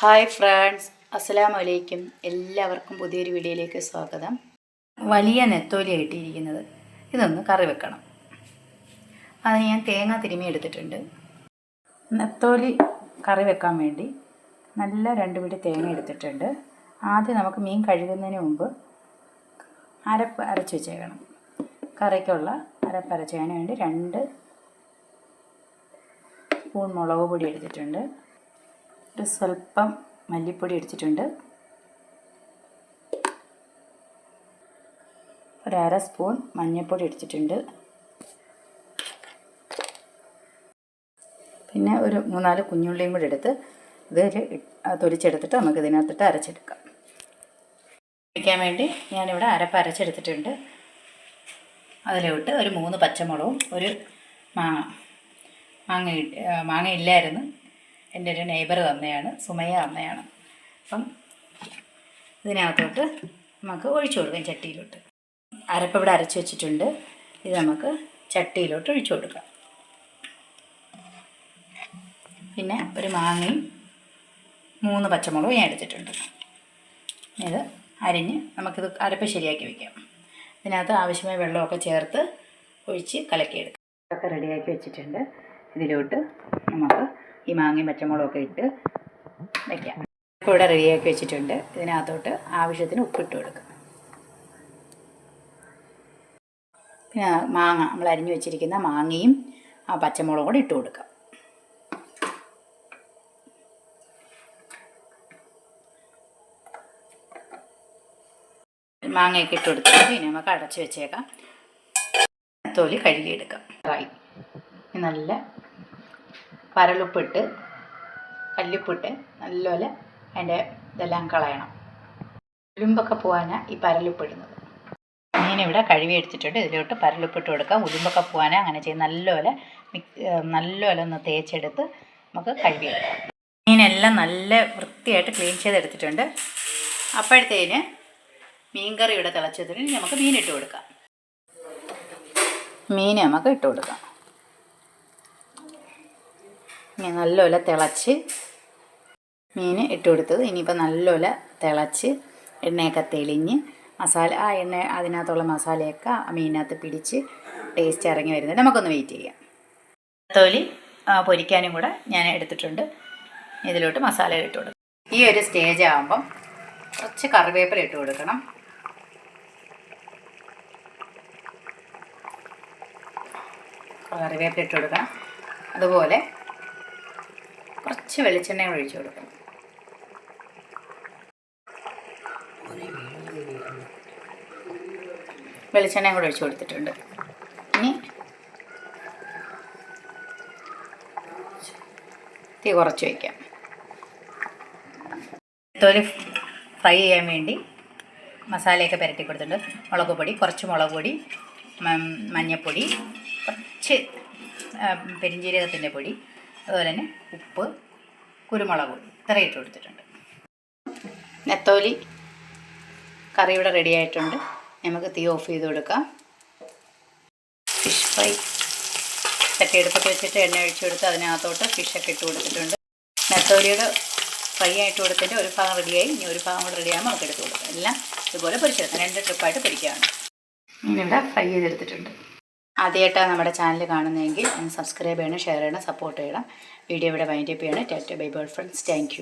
Hi friends അസ്സലാമു വലൈക്കും എല്ലാവർക്കും പുതിയൊരു വീഡിയോയിലേക്ക് സ്വാഗതം. വലിയ നെത്തോലി കിട്ടിയിരിക്കുന്നത് ഇതൊന്ന് കറി വെക്കണം. അതിന് ഞാൻ തേങ്ങ തിരുമി എടുത്തിട്ടുണ്ട്. നെത്തോലി കറി വെക്കാൻ വേണ്ടി നല്ല രണ്ട് പിടി തേങ്ങ എടുത്തിട്ടുണ്ട്. ആദ്യം നമുക്ക് മീൻ കഴുകുന്നതിന് മുമ്പ് അരപ്പ് അരച്ച് വെച്ചേക്കണം. കറിക്കുള്ള അരപ്പ് അരച്ചതിന് വേണ്ടി രണ്ട് സ്പൂൺ മുളക് പൊടി എടുത്തിട്ടുണ്ട്. ഒരു സ്വല്പം മല്ലിപ്പൊടി അടിച്ചിട്ടുണ്ട് ഒരര സ്പൂൺ മഞ്ഞൾപ്പൊടി അടിച്ചിട്ടുണ്ട് പിന്നെ ഒരു മൂന്നാൽ കുഞ്ഞുള്ളിയും കൂടി എടുത്ത് ഇത് ഒരു തൊലിച്ചെടുത്തിട്ട് നമുക്ക് ഇതിനകത്തിട്ട് അരച്ചെടുക്കാം. കഴിക്കാൻ വേണ്ടി ഞാനിവിടെ അരപ്പ് അരച്ചെടുത്തിട്ടുണ്ട്. അതിലോട്ട് ഒരു മൂന്ന് പച്ചമുളകും ഒരു മാങ്ങ മാങ്ങ മാങ്ങ ഇല്ലായിരുന്നു. എന്റെ ഒരു നെയ്ബർ തന്നെയാണ് സുമയ തന്നെയാണ്. അപ്പം ഇതിനകത്തോട്ട് നമുക്ക് ഒഴിച്ചു കൊടുക്കാം ചട്ടിയിലോട്ട്. അരപ്പ് ഇവിടെ അരച്ച് വെച്ചിട്ടുണ്ട്. ഇത് നമുക്ക് ചട്ടിയിലോട്ട് ഒഴിച്ചു കൊടുക്കാം. പിന്നെ ഒരു മാങ്ങയും മൂന്ന് പച്ചമുളകും ഞാൻ എടുത്തിട്ടുണ്ട്. ഇത് അരിഞ്ഞ് നമുക്കിത് അരപ്പ് ശരിയാക്കി വെക്കാം. ഇതിനകത്ത് ആവശ്യമായ വെള്ളമൊക്കെ ചേർത്ത് ഒഴിച്ച് കലക്കിയെടുക്കാം. ഒക്കെ റെഡിയാക്കി വെച്ചിട്ടുണ്ട്. ഇതിലോട്ട് നമുക്ക് ഈ മാങ്ങയും പച്ചമുളകൊക്കെ ഇട്ട് വയ്ക്കാം ഇവിടെ റെഡിയാക്കി വെച്ചിട്ടുണ്ട്. ഇതിനകത്തോട്ട് ആവശ്യത്തിന് ഉപ്പിട്ട് കൊടുക്കുക പിന്നെ മാങ്ങ നമ്മൾ അരിഞ്ഞു വെച്ചിരിക്കുന്ന മാങ്ങയും ആ പച്ചമുളകും കൂടി ഇട്ട് കൊടുക്കാം. മാങ്ങയൊക്കെ ഇട്ട് കൊടുത്തിട്ട് ഇനി നമുക്ക് അടച്ചു വെച്ചേക്കാം. തൊലി കഴുകിയെടുക്കാം. ഡ്രൈ നല്ല പരലുപ്പിട്ട് കല്ലുപ്പിട്ട് നല്ലപോലെ അതിന്റെ ഇതെല്ലാം കളയണം. ഉലുമ്പൊക്കെ പോകാനാണ് ഈ പരലുപ്പിടുന്നത്. മീനിവിടെ കഴുകി എടുത്തിട്ടുണ്ട്. ഇതിലോട്ട് പരലുപ്പിട്ട് കൊടുക്കാം. ഉലുമ്പൊക്കെ പോകാനാണ് അങ്ങനെ ചെയ്ത് നല്ലപോലെ മിക്സ് നല്ലപോലെ ഒന്ന് തേച്ചെടുത്ത് നമുക്ക് കഴുകിയെടുക്കാം മീനെല്ലാം നല്ല വൃത്തിയായിട്ട് ക്ലീൻ ചെയ്തെടുത്തിട്ടുണ്ട്. അപ്പോഴത്തേന് മീൻകറി ഇവിടെ തിളച്ചതിന് നമുക്ക് മീനിട്ട് കൊടുക്കാം. മീൻ നമുക്ക് ഇട്ട് കൊടുക്കാം. ഇനി നല്ലപോലെ തിളച്ച് മീൻ ഇട്ട് കൊടുത്തത്. ഇനിയിപ്പോൾ നല്ലപോലെ തിളച്ച് എണ്ണയൊക്കെ തെളിഞ്ഞ് മസാല ആ എണ്ണ അതിനകത്തുള്ള മസാലയൊക്കെ ആ മീനിനകത്ത് പിടിച്ച് ടേസ്റ്റ് ഇറങ്ങി വരുന്നത്. നമുക്കൊന്ന് വെയിറ്റ് ചെയ്യാം. തൊലി പൊരിക്കാനും കൂടെ ഞാൻ എടുത്തിട്ടുണ്ട്. ഇതിലോട്ട് മസാല ഇട്ട് കൊടുക്കും. ഈ ഒരു സ്റ്റേജ് ആകുമ്പം കുറച്ച് കറിവേപ്പില ഇട്ട് കൊടുക്കണം. കറിവേപ്പില ഇട്ട് കൊടുക്കണം. അതുപോലെ കുറച്ച് വെളിച്ചെണ്ണ ഒഴിച്ചു കൊടുക്കും. വെളിച്ചെണ്ണയും കൂടെ ഒഴിച്ചു കൊടുത്തിട്ടുണ്ട്. ഇനി തീ കുറച്ച് വയ്ക്കാം തൊലി ഫ്രൈ ചെയ്യാൻ വേണ്ടി മസാലയൊക്കെ പുരട്ടി കൊടുത്തിട്ടുണ്ട്. മുളക് പൊടി കുറച്ച് മുളക് പൊടി മഞ്ഞൾപ്പൊടി കുറച്ച് പെരിഞ്ചീരകത്തിന്റെ പൊടി അതുപോലെ തന്നെ ഉപ്പ് കുരുമുളക് ഇത്രയും ഇട്ട് കൊടുത്തിട്ടുണ്ട്. നെത്തോലി കറി ഇവിടെ റെഡി ആയിട്ടുണ്ട്. നമുക്ക് തീ ഓഫ് ചെയ്ത് കൊടുക്കാം. ഫിഷ് ഫ്രൈ ചട്ടി എടുപ്പത്ത് വെച്ചിട്ട് എണ്ണ ഒഴിച്ച് കൊടുത്ത് അതിനകത്തോട്ട് ഫിഷൊക്കെ ഇട്ട് കൊടുത്തിട്ടുണ്ട്. നെത്തോലിയുടെ ഫ്രൈ ആയിട്ട് കൊടുത്തിട്ട് ഒരു ഭാഗം റെഡിയായി ഇനി ഒരു ഭാഗം കൂടെ റെഡിയാകുമ്പോൾ നമുക്ക് എടുത്ത് കൊടുക്കാം. എല്ലാം ഇതുപോലെ പൊരിച്ചെടുക്കാം. രണ്ട് ട്രിപ്പായിട്ട് പൊരിക്കുകയാണ് ഇവിടെ ഫ്രൈ ചെയ്തെടുത്തിട്ടുണ്ട്. ആദ്യമായിട്ടാണ് നമ്മുടെ ചാനൽ കാണുന്നതെങ്കിൽ ഒന്ന് സബ്സ്ക്രൈബ് ചെയ്യണം ഷെയർ ചെയ്യണം സപ്പോർട്ട് ചെയ്യണം. വീഡിയോ ഇവിടെ വൈൻഡപ്പ് ചെയ്യണം. ടാറ്റ ബൈ ബോൾ ഫ്രണ്ട്സ്. താങ്ക്